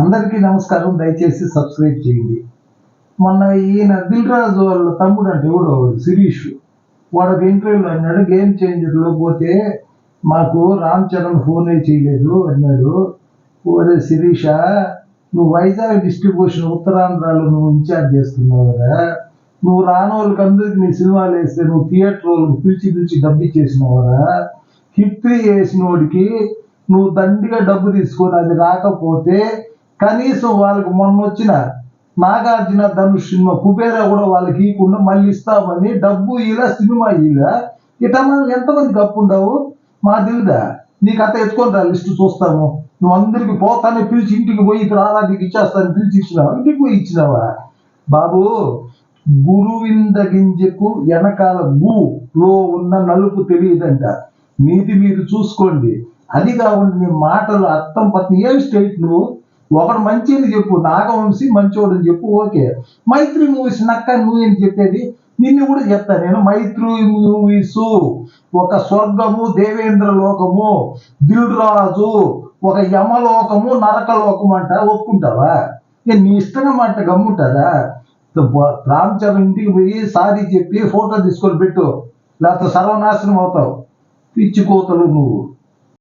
అందరికీ నమస్కారం. దయచేసి సబ్స్క్రైబ్ చేయండి. మొన్న ఈయన దిల్ రాజు వాళ్ళ తమ్ముడు అంటే ఎవడో శిరీష్. వాడు ఒక ఇంటర్వ్యూలో అన్నాడు గేమ్ చేంజర్లో పోతే మాకు రామ్ చరణ్ ఫోనే చేయలేదు అన్నాడు. ఓరే శిరీష నువ్వు వైజాగ్ డిస్ట్రిబ్యూషన్ ఉత్తరాంధ్రాలో నువ్వు ఇన్ఛార్జ్ చేస్తున్నావు కదా. నువ్వు రాని వాళ్ళకి అందరికి నీ సినిమాలు వేస్తే నువ్వు థియేటర్ వాళ్ళకి పిలిచి పిలిచి డబ్బు ఇచ్చేసినావు కదా. హిట్ వేసిన వాడికి నువ్వు దండిగా డబ్బు తీసుకొని అది రాకపోతే కనీసం వాళ్ళకి మొన్న వచ్చిన నాగార్జున ధనుష్ సినిమా కుబేరా కూడా వాళ్ళకి ఇవ్వకుండా మళ్ళీ ఇస్తామని డబ్బు ఇలా సినిమా ఇలా ఇట్లా మనం ఎంతమంది గప్పు ఉండవు? మా తెలుదా? నీకు అంత ఎత్తుకొని రా లిస్టు చూస్తాము. నువ్వు అందరికి పోతానే పిలిచి ఇంటికి పోయి ఇక్కడ రారా నీకు ఇచ్చేస్తాను పిలిచి ఇచ్చినావా? ఇంటికి పోయి ఇచ్చినావా? బాబు గురువింద గింజకు వెనకాల భూలో ఉన్న నలుపు తెలియదంట. నీది మీరు చూసుకోండి. అది కాకుండా నీ మాటలు అర్థం పత్ని ఏం స్టేట్ నువ్వు? ఒకడు మంచిని చెప్పు నాగవంశీ మంచోడు అని చెప్పు ఓకే. మైత్రి మూవీస్ నక్క నువ్వు అని చెప్పేది? నిన్ను కూడా చెప్తా నేను మైత్రి మూవీస్. ఒక స్వర్గము దేవేంద్ర లోకము దిల్ రాజు ఒక యమలోకము నరకలోకము అంట ఒప్పుకుంటావా? నేను నీ ఇష్టంగా మాట గమ్ముంటారా రామ్ చరణ్ ఇంటికి పోయి సారీ చెప్పి ఫోటో తీసుకొని పెట్టు లేకపోతే సర్వనాశనం అవుతావు. పిచ్చి కోతలు నువ్వు.